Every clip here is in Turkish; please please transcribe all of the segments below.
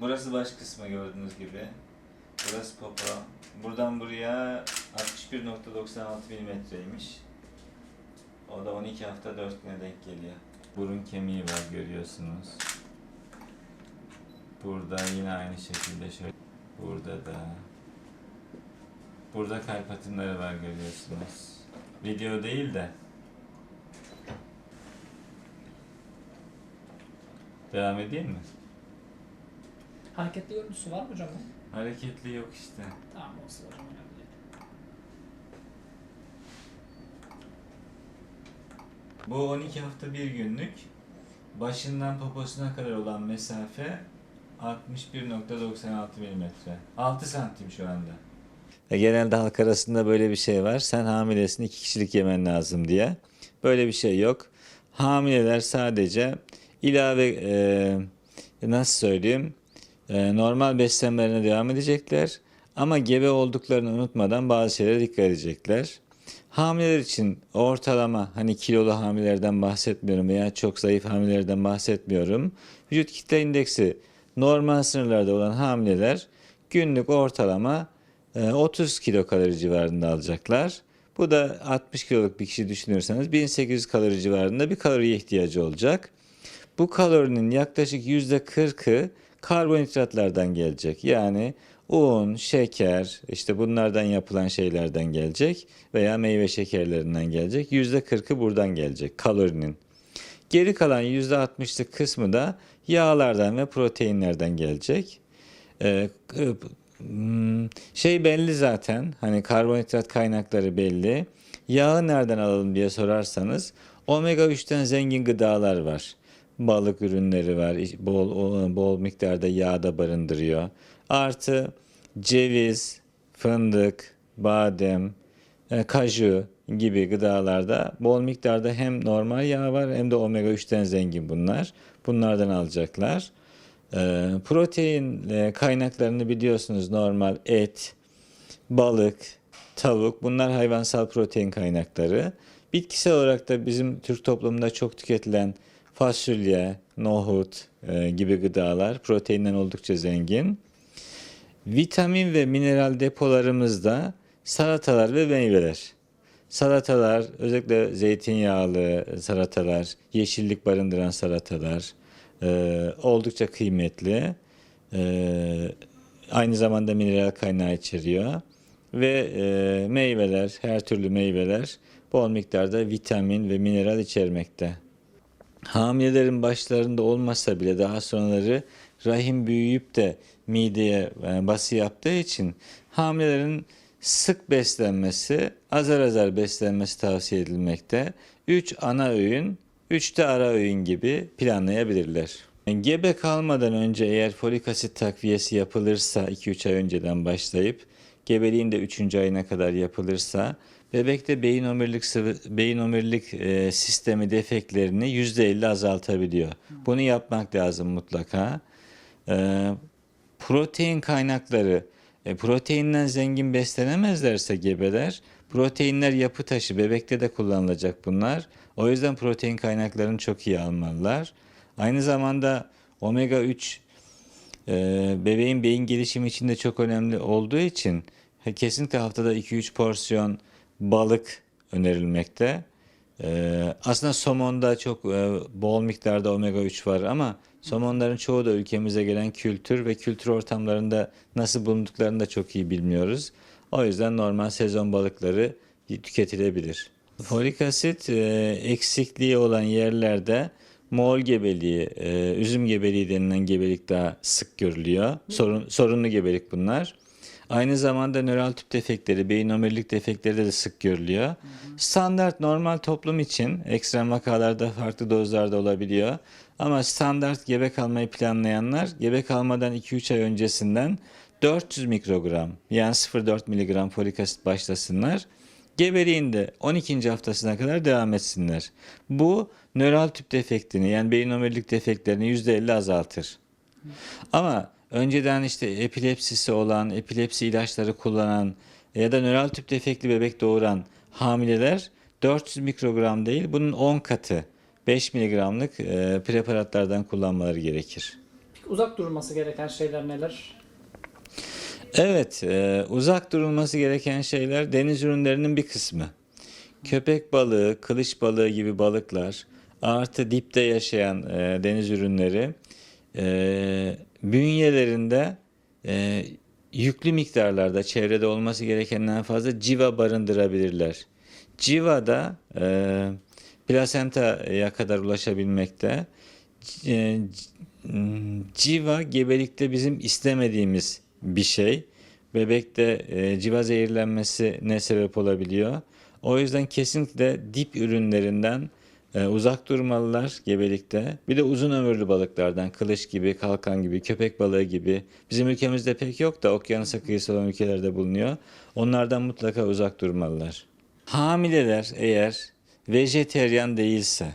Burası baş kısmı gördüğünüz gibi. Burası popo. Buradan buraya 61.96 milimetreymiş. O da 12 hafta 4 güne denk geliyor. Burun kemiği var görüyorsunuz. Burada yine aynı şekilde şöyle. Burada da. Burada kalp atımları var görüyorsunuz. Video değil de. Devam edeyim mi? Hareketli görüntüsü var mı hocam? Hareketli yok işte. Tamam olsun hocam önemli değil. Bu 12 hafta bir günlük. Başından poposuna kadar olan mesafe 61.96 milimetre. 6 santim şu anda. E, Genelde halk arasında böyle bir şey var. Sen hamilesin iki kişilik yemen lazım diye. Böyle bir şey yok. Hamileler sadece ilave e, nasıl söyleyeyim normal beslenmelerine devam edecekler. Ama gebe olduklarını unutmadan bazı şeylere dikkat edecekler. Hamileler için ortalama hani kilolu hamilelerden bahsetmiyorum veya çok zayıf hamilelerden bahsetmiyorum. Vücut kitle indeksi normal sınırlarda olan hamileler günlük ortalama e, 30 kilokalori civarında alacaklar. Bu da 60 kiloluk bir kişi düşünürseniz 1800 kalori civarında bir kaloriye ihtiyacı olacak. Bu kalorinin yaklaşık %40'ı karbonhidratlardan gelecek. Yani un, şeker, işte bunlardan yapılan şeylerden gelecek veya meyve şekerlerinden gelecek. %40'ı buradan gelecek kalorinin. Geri kalan %60'lık kısmı da yağlardan ve proteinlerden gelecek. Ee, hmm, şey belli zaten. Hani karbonhidrat kaynakları belli. Yağı nereden alalım diye sorarsanız omega 3'ten zengin gıdalar var. Balık ürünleri var. Bol bol miktarda yağ da barındırıyor. Artı ceviz, fındık, badem, e, kaju gibi gıdalarda bol miktarda hem normal yağ var hem de omega 3'ten zengin bunlar. Bunlardan alacaklar. E, protein e, kaynaklarını biliyorsunuz normal et, balık, tavuk bunlar hayvansal protein kaynakları. Bitkisel olarak da bizim Türk toplumunda çok tüketilen fasulye, nohut e, gibi gıdalar proteinden oldukça zengin. Vitamin ve mineral depolarımızda salatalar ve meyveler. Salatalar, özellikle zeytinyağlı salatalar, yeşillik barındıran salatalar e, oldukça kıymetli. E, aynı zamanda mineral kaynağı içeriyor. Ve e, meyveler, her türlü meyveler bol miktarda vitamin ve mineral içermekte. Hamilelerin başlarında olmasa bile daha sonraları rahim büyüyüp de mideye e, bası yaptığı için hamilelerin sık beslenmesi, azar azar beslenmesi tavsiye edilmekte. 3 ana öğün, 3 de ara öğün gibi planlayabilirler. Gebe kalmadan önce eğer folik asit takviyesi yapılırsa 2-3 ay önceden başlayıp gebeliğin de 3. ayına kadar yapılırsa bebekte beyin omurilik beyin omurilik e, sistemi defeklerini %50 azaltabiliyor. Bunu yapmak lazım mutlaka. E, protein kaynakları e, proteinden zengin beslenemezlerse gebeler proteinler yapı taşı bebekte de kullanılacak bunlar. O yüzden protein kaynaklarını çok iyi almalılar. Aynı zamanda omega 3 e, bebeğin beyin gelişimi için de çok önemli olduğu için kesinlikle haftada 2-3 porsiyon balık önerilmekte. Ee, aslında somonda çok e, bol miktarda omega 3 var ama somonların çoğu da ülkemize gelen kültür ve kültür ortamlarında nasıl bulunduklarını da çok iyi bilmiyoruz. O yüzden normal sezon balıkları tüketilebilir. Folik asit e, eksikliği olan yerlerde Moğol gebeliği, e, üzüm gebeliği denilen gebelik daha sık görülüyor. Sorun, sorunlu gebelik bunlar. Aynı zamanda nöral tüp defektleri, beyin omurilik defektleri de sık görülüyor. Standart normal toplum için ekstrem vakalarda farklı dozlarda olabiliyor. Ama standart gebe kalmayı planlayanlar gebe kalmadan 2-3 ay öncesinden 400 mikrogram yani 0.4 miligram folik asit başlasınlar. Gebeliğinde 12. haftasına kadar devam etsinler. Bu nöral tüp defektini yani beyin omurilik defektlerini %50 azaltır. Ama önceden işte epilepsisi olan, epilepsi ilaçları kullanan ya da nöral tüp defekti bebek doğuran hamileler 400 mikrogram değil bunun 10 katı 5 miligramlık e, preparatlardan kullanmaları gerekir. uzak durulması gereken şeyler neler? Evet, e, uzak durulması gereken şeyler deniz ürünlerinin bir kısmı. Köpek balığı, kılıç balığı gibi balıklar, artı dipte yaşayan e, deniz ürünleri e, bünyelerinde e, yüklü miktarlarda çevrede olması gerekenden fazla civa barındırabilirler. Civa da e, plasentaya kadar ulaşabilmekte. E, civa gebelikte bizim istemediğimiz bir şey. Bebekte e, civa zehirlenmesi ne sebep olabiliyor? O yüzden kesinlikle dip ürünlerinden e, uzak durmalılar gebelikte. Bir de uzun ömürlü balıklardan, kılıç gibi, kalkan gibi, köpek balığı gibi. Bizim ülkemizde pek yok da okyanusa kıyısı olan ülkelerde bulunuyor. Onlardan mutlaka uzak durmalılar. Hamileler eğer vejeteryan değilse,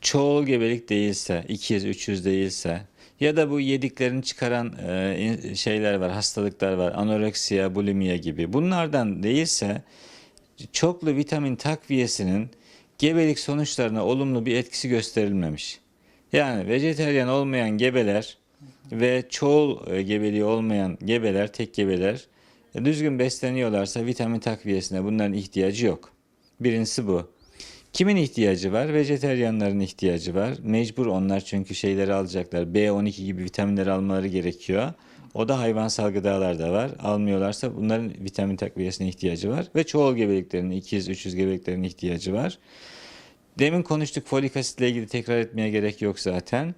çoğul gebelik değilse, 200 300 değilse ya da bu yediklerini çıkaran e, şeyler var, hastalıklar var, anoreksiya, bulimia gibi. Bunlardan değilse çoklu vitamin takviyesinin gebelik sonuçlarına olumlu bir etkisi gösterilmemiş. Yani vejeteryan olmayan gebeler ve çoğul e, gebeliği olmayan gebeler, tek gebeler e, düzgün besleniyorlarsa vitamin takviyesine bunların ihtiyacı yok. Birincisi bu. Kimin ihtiyacı var? Vejeteryanların ihtiyacı var. Mecbur onlar çünkü şeyleri alacaklar. B12 gibi vitaminleri almaları gerekiyor. O da hayvansal gıdalarda var. Almıyorlarsa bunların vitamin takviyesine ihtiyacı var. Ve çoğul gebeliklerinin 200-300 gebeliklerin ihtiyacı var. Demin konuştuk folik asitle ilgili tekrar etmeye gerek yok zaten.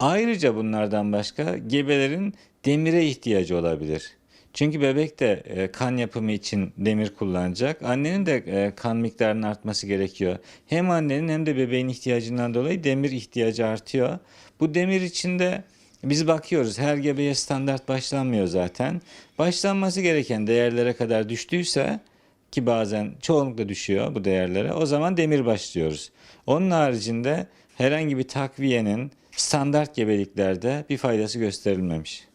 Ayrıca bunlardan başka gebelerin demire ihtiyacı olabilir. Çünkü bebek de e, kan yapımı için demir kullanacak. Annenin de e, kan miktarının artması gerekiyor. Hem annenin hem de bebeğin ihtiyacından dolayı demir ihtiyacı artıyor. Bu demir içinde biz bakıyoruz her gebeye standart başlanmıyor zaten. Başlanması gereken değerlere kadar düştüyse ki bazen çoğunlukla düşüyor bu değerlere. O zaman demir başlıyoruz. Onun haricinde herhangi bir takviyenin standart gebeliklerde bir faydası gösterilmemiş.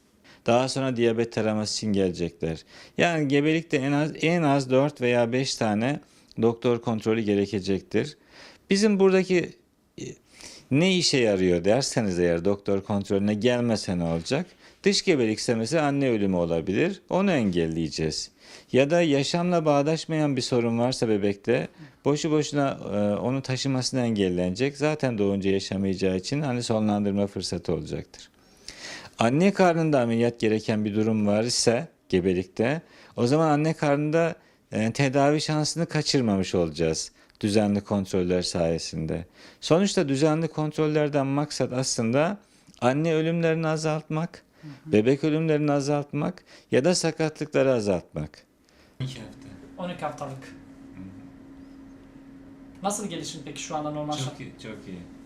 Daha sonra diyabet taraması için gelecekler. Yani gebelikte en az en az 4 veya 5 tane doktor kontrolü gerekecektir. Bizim buradaki e, ne işe yarıyor derseniz eğer doktor kontrolüne gelmese ne olacak? Dış gebelikse mesela anne ölümü olabilir. Onu engelleyeceğiz. Ya da yaşamla bağdaşmayan bir sorun varsa bebekte boşu boşuna e, onu taşımasını engellenecek. Zaten doğunca yaşamayacağı için hani sonlandırma fırsatı olacaktır. Anne karnında ameliyat gereken bir durum var ise gebelikte o zaman anne karnında e, tedavi şansını kaçırmamış olacağız düzenli kontroller sayesinde. Sonuçta düzenli kontrollerden maksat aslında anne ölümlerini azaltmak, bebek ölümlerini azaltmak ya da sakatlıkları azaltmak. 2 hafta. 12 haftalık. Nasıl gelişim peki şu anda normal şart? iyi, çok iyi.